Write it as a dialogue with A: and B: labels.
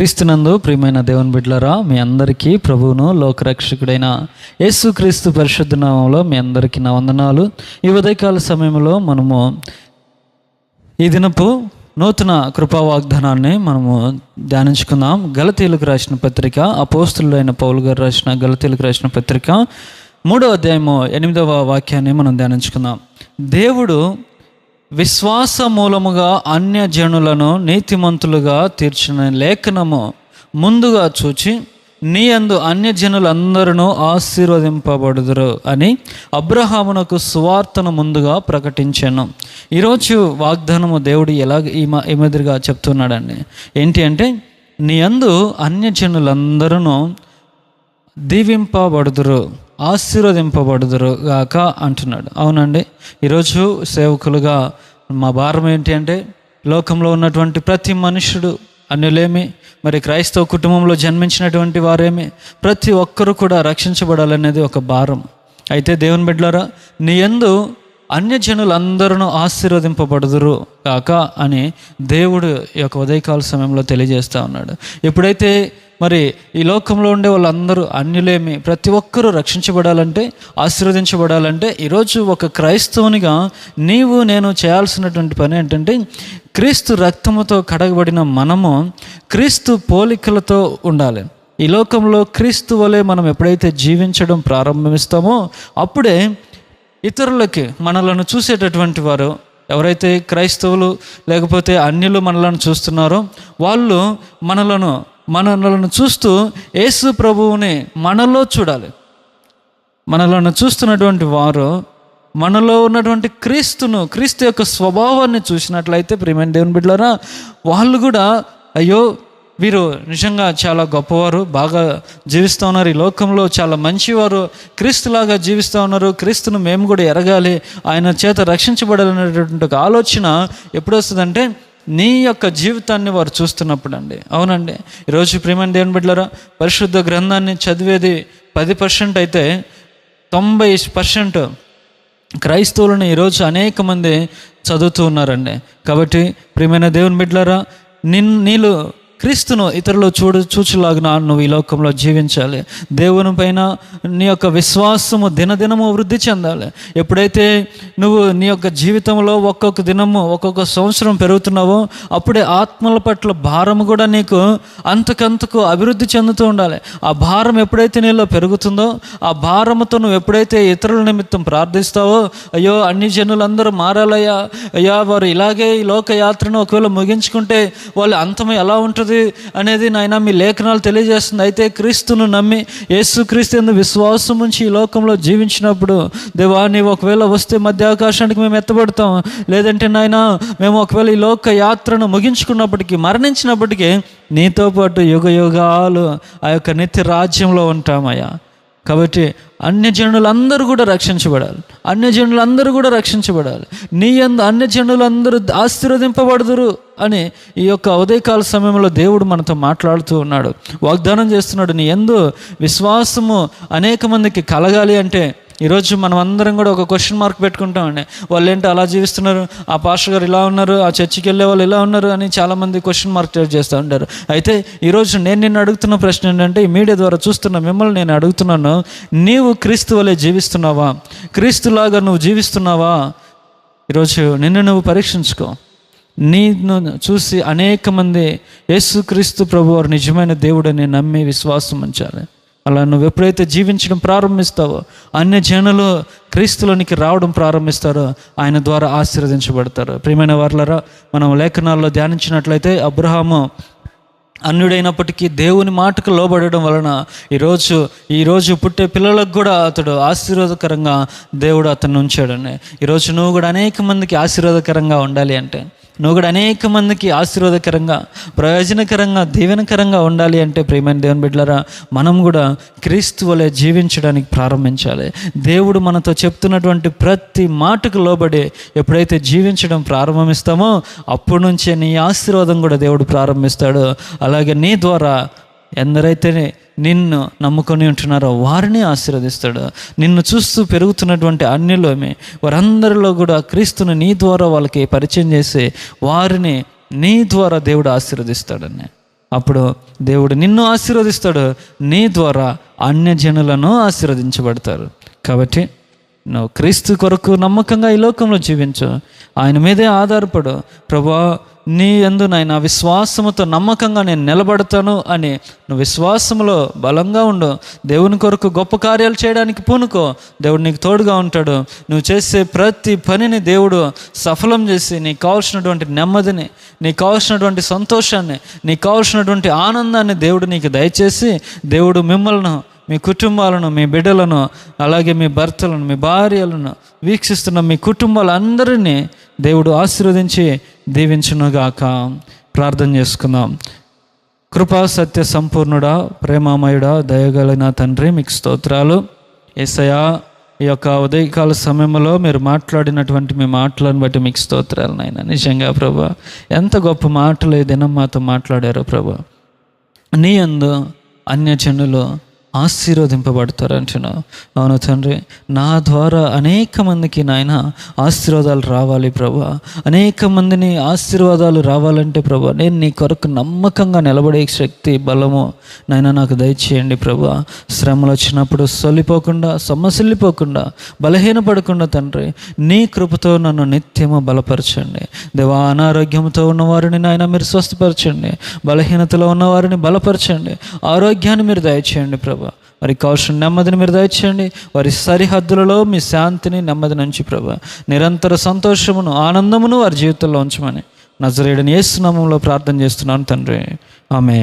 A: క్రీస్తునందు ప్రియమైన దేవుని బిడ్లరా మీ అందరికీ ప్రభువును లోకరక్షకుడైన యేసుక్రీస్తు పరిశుద్ధ నామంలో మీ అందరికీ నా వందనాలు. ఈ ఉదయకాల సమయంలో మనము ఈ దినపు నూతన కృపా వాగ్దానాన్ని మనము ధ్యానించుకుందాం. గలతీలకు రాసిన పత్రిక అపోస్తులైన పౌలు గారు రాసిన గలతీలకు రాసిన పత్రిక మూడో అధ్యాయము ఎనిమిదవ వాక్యాన్ని మనం ధ్యానించుకుందాం. దేవుడు విశ్వాస మూలముగా అన్య జనులను నీతిమంతులుగా తీర్చిన లేఖనము ముందుగా చూచి నీ అందు అన్యజనులందరూ ఆశీర్వదింపబడుదురు అని అబ్రహామునకు సువార్తను ముందుగా ప్రకటించాను. ఈరోజు వాగ్దానము దేవుడు ఎలా ఈ మా ఈ మాదిరిగా చెప్తున్నాడండి? ఏంటి అంటే నీ అందు అన్యజనులందరూ దీవింపబడుదురు ఆశీర్వదింపబడుదురు గాక అంటున్నాడు. అవునండి ఈరోజు సేవకులుగా మా భారం ఏంటి అంటే లోకంలో ఉన్నటువంటి ప్రతి మనుషుడు అన్యులేమి మరి క్రైస్తవ కుటుంబంలో జన్మించినటువంటి వారేమి ప్రతి ఒక్కరూ కూడా రక్షించబడాలనేది ఒక భారం. అయితే దేవుని బిడ్డలారా నీ ఎందు అన్యజనులందరూ ఆశీర్వదింపబడుదురు కాక అని దేవుడు ఈ యొక్క ఉదయకాల సమయంలో తెలియజేస్తూ ఉన్నాడు. ఎప్పుడైతే మరి ఈ లోకంలో ఉండే వాళ్ళందరూ అన్యులేమి ప్రతి ఒక్కరూ రక్షించబడాలంటే ఆశీర్వదించబడాలంటే ఈరోజు ఒక క్రైస్తవునిగా నీవు నేను చేయాల్సినటువంటి పని ఏంటంటే క్రీస్తు రక్తముతో కడగబడిన మనము క్రీస్తు పోలికలతో ఉండాలి. ఈ లోకంలో క్రీస్తు వలె మనం ఎప్పుడైతే జీవించడం ప్రారంభిస్తామో అప్పుడే ఇతరులకి మనలను చూసేటటువంటి వారు ఎవరైతే క్రైస్తవులు లేకపోతే అన్యులు మనలను చూస్తున్నారో వాళ్ళు మనలను మనలను చూస్తూ యేసు ప్రభువుని మనలో చూడాలి. మనలను చూస్తున్నటువంటి వారు మనలో ఉన్నటువంటి క్రీస్తును క్రీస్తు యొక్క స్వభావాన్ని చూసినట్లయితే ప్రేమైన దేవుని బిడ్డలారా వాళ్ళు కూడా అయ్యో వీరు నిజంగా చాలా గొప్పవారు బాగా జీవిస్తూ ఉన్నారు ఈ లోకంలో చాలా మంచివారు క్రీస్తులాగా జీవిస్తూ ఉన్నారు క్రీస్తును మేము కూడా ఎరగాలి ఆయన చేత రక్షించబడాలనేటువంటి ఒక ఆలోచన ఎప్పుడొస్తుందంటే నీ యొక్క జీవితాన్ని వారు చూస్తున్నప్పుడు అండి అవునండి. ఈరోజు ప్రేమని దేవుని బిడ్డలారా పరిశుద్ధ గ్రంథాన్ని చదివేది పది పర్సెంట్ అయితే తొంభై పర్సెంట్ క్రైస్తవులను ఈరోజు అనేక మంది చదువుతూ ఉన్నారండి. కాబట్టి ప్రియమైన దేవుని బిడ్డలారా నిన్ నీళ్ళు క్రీస్తును ఇతరులు చూడు చూచులాగిన నువ్వు ఈ లోకంలో జీవించాలి. దేవుని పైన నీ యొక్క విశ్వాసము దినదినము వృద్ధి చెందాలి. ఎప్పుడైతే నువ్వు నీ యొక్క జీవితంలో ఒక్కొక్క దినము ఒక్కొక్క సంవత్సరం పెరుగుతున్నావో అప్పుడే ఆత్మల పట్ల భారం కూడా నీకు అంతకంతకు అభివృద్ధి చెందుతూ ఉండాలి. ఆ భారం ఎప్పుడైతే నీలో పెరుగుతుందో ఆ భారముతో నువ్వు ఎప్పుడైతే ఇతరుల నిమిత్తం ప్రార్థిస్తావో అయ్యో అన్ని జనులందరూ మారాలయ్యా అయ్యా వారు ఇలాగే ఈ లోక యాత్రను ఒకవేళ ముగించుకుంటే వాళ్ళ అంతం ఎలా ఉంటుంది? అనేది నాయన మీ లేఖనాలు తెలియజేస్తుంది. అయితే క్రీస్తును నమ్మి యేసు క్రీస్తు ఎందు విశ్వాసం ఉంచి ఈ లోకంలో జీవించినప్పుడు దేవా నీవు ఒకవేళ వస్తే మధ్య ఆకాశానికి మేము ఎత్తబడతాం. లేదంటే నాయన మేము ఒకవేళ ఈ లోక యాత్రను ముగించుకున్నప్పటికీ మరణించినప్పటికీ నీతో పాటు యుగ యుగాలు ఆ యొక్క నిత్య రాజ్యంలో ఉంటామయ్యా. కాబట్టి అన్యజనులందరూ కూడా రక్షించబడాలి. అన్యజనులందరూ కూడా రక్షించబడాలి. నీ అందు అన్యజనులందరూ ఆశీర్వదింపబడదురు. అని ఈ యొక్క ఉదయకాల సమయంలో దేవుడు మనతో మాట్లాడుతూ ఉన్నాడు. వాగ్దానం చేస్తున్నాడు నీ ఎందు విశ్వాసము అనేక మందికి కలగాలి అంటే ఈరోజు మనం అందరం కూడా ఒక క్వశ్చన్ మార్క్ పెట్టుకుంటామండి. వాళ్ళు ఏంటి అలా జీవిస్తున్నారు? ఆ పాస్టర్ గారు ఇలా ఉన్నారు? ఆ చర్చికి వెళ్ళే వాళ్ళు ఇలా ఉన్నారు? అని చాలామంది క్వశ్చన్ మార్క్ చేస్తూ ఉంటారు. అయితే ఈరోజు నేను నిన్ను అడుగుతున్న ప్రశ్న ఏంటంటే ఈ మీడియా ద్వారా చూస్తున్న మిమ్మల్ని నేను అడుగుతున్నాను నీవు క్రీస్తు వలె జీవిస్తున్నావా? క్రీస్తులాగా నువ్వు జీవిస్తున్నావా? ఈరోజు నిన్ను నువ్వు పరీక్షించుకో. నీను చూసి అనేక మంది యేసుక్రీస్తు ప్రభు వారు నిజమైన దేవుడని నమ్మి విశ్వాసం ఉంచాలి. అలా నువ్వు ఎప్పుడైతే జీవించడం ప్రారంభిస్తావో అన్య జనులు క్రీస్తులోనికి రావడం ప్రారంభిస్తారో ఆయన ద్వారా ఆశీర్వదించబడతారు. ప్రియమైన వారులరా మనం లేఖనాల్లో ధ్యానించినట్లయితే అబ్రహాము అన్యుడైనప్పటికీ దేవుని మాటకు లోబడడం వలన ఈరోజు ఈరోజు పుట్టే పిల్లలకు కూడా అతడు ఆశీర్వాదకరంగా దేవుడు అతను ఉంచాడని. ఈరోజు నువ్వు కూడా అనేక మందికి ఆశీర్వాదకరంగా ఉండాలి అంటే నువ్వు కూడా అనేక మందికి ఆశీర్వాదకరంగా ప్రయోజనకరంగా దీవెనకరంగా ఉండాలి అంటే ప్రేమైన దేవుని బిడ్డలారా మనం కూడా క్రీస్తు వలె జీవించడానికి ప్రారంభించాలి. దేవుడు మనతో చెప్తున్నటువంటి ప్రతి మాటకు లోబడి ఎప్పుడైతే జీవించడం ప్రారంభిస్తామో అప్పటి నుంచే నీ ఆశీర్వాదం కూడా దేవుడు ప్రారంభిస్తాడు. అలాగే నీ ద్వారా ఎందరైతే నిన్ను నమ్ముకొని ఉంటున్నారో వారిని ఆశీర్వదిస్తాడు. నిన్ను చూస్తూ పెరుగుతున్నటువంటి అన్యులోమే వారందరిలో కూడా క్రీస్తుని నీ ద్వారా వాళ్ళకి పరిచయం చేసి వారిని నీ ద్వారా దేవుడు ఆశీర్వదిస్తాడని. అప్పుడు దేవుడు నిన్ను ఆశీర్వదిస్తాడు నీ ద్వారా అన్యజనులను ఆశీర్వదించబడతారు. కాబట్టి నువ్వు క్రీస్తు కొరకు నమ్మకంగా ఈ లోకంలో జీవించు. ఆయన మీదే ఆధారపడు. ప్రభా నీ ఎందు నాయన విశ్వాసముతో నమ్మకంగా నేను నిలబడతాను అని నువ్వు విశ్వాసములో బలంగా ఉండు. దేవుని కొరకు గొప్ప కార్యాలు చేయడానికి పూనుకో. దేవుడు నీకు తోడుగా ఉంటాడు. నువ్వు చేసే ప్రతి పనిని దేవుడు సఫలం చేసి నీకు కావాల్సినటువంటి నెమ్మదిని నీకు కావాల్సినటువంటి సంతోషాన్ని నీకు కావాల్సినటువంటి ఆనందాన్ని దేవుడు నీకు దయచేసి దేవుడు మిమ్మల్ని మీ కుటుంబాలను మీ బిడ్డలను అలాగే మీ భర్తలను మీ భార్యలను వీక్షిస్తున్న మీ కుటుంబాలందరినీ దేవుడు ఆశీర్వదించి దీవించునుగాక. ప్రార్థన చేసుకుందాం. కృపా సత్య సంపూర్ణుడా ప్రేమామయుడా దయగలిగిన తండ్రి మీకు స్తోత్రాలు. ఏసయా ఈ యొక్క ఉదయకాల సమయంలో మీరు మాట్లాడినటువంటి మీ మాటలను బట్టి మీకు స్తోత్రాలు నాయన. నిజంగా ప్రభా ఎంత గొప్ప మాటలు ఈ దినం మాతో మాట్లాడారో ప్రభా. నీ అందు అన్యజనులు ఆశీర్వదింపబడతారు అంటున్నావు అవును తండ్రి నా ద్వారా అనేక మందికి నాయన ఆశీర్వాదాలు రావాలి ప్రభా. అనేక మందిని ఆశీర్వాదాలు రావాలంటే ప్రభా నేను నీ కొరకు నమ్మకంగా నిలబడే శక్తి బలము నాయన నాకు దయచేయండి ప్రభా. శ్రమలు వచ్చినప్పుడు సొల్లిపోకుండా సొమ్మసిల్లిపోకుండా బలహీనపడకుండా తండ్రి నీ కృపతో నన్ను నిత్యము బలపరచండి. దేవా అనారోగ్యంతో ఉన్నవారిని నాయన మీరు స్వస్థపరచండి. బలహీనతలో ఉన్నవారిని బలపరచండి. ఆరోగ్యాన్ని మీరు దయచేయండి ప్రభా. వారికి కావాల్సిన నెమ్మదిని మీరు దయచేయండి. వారి సరిహద్దులలో మీ శాంతిని నెమ్మదిని ఉంచి ప్రభా. నిరంతర సంతోషమును ఆనందమును వారి జీవితంలో ఉంచమని నజరేడని ఏ స్నామంలో ప్రార్థన చేస్తున్నాను తండ్రి. ఆమె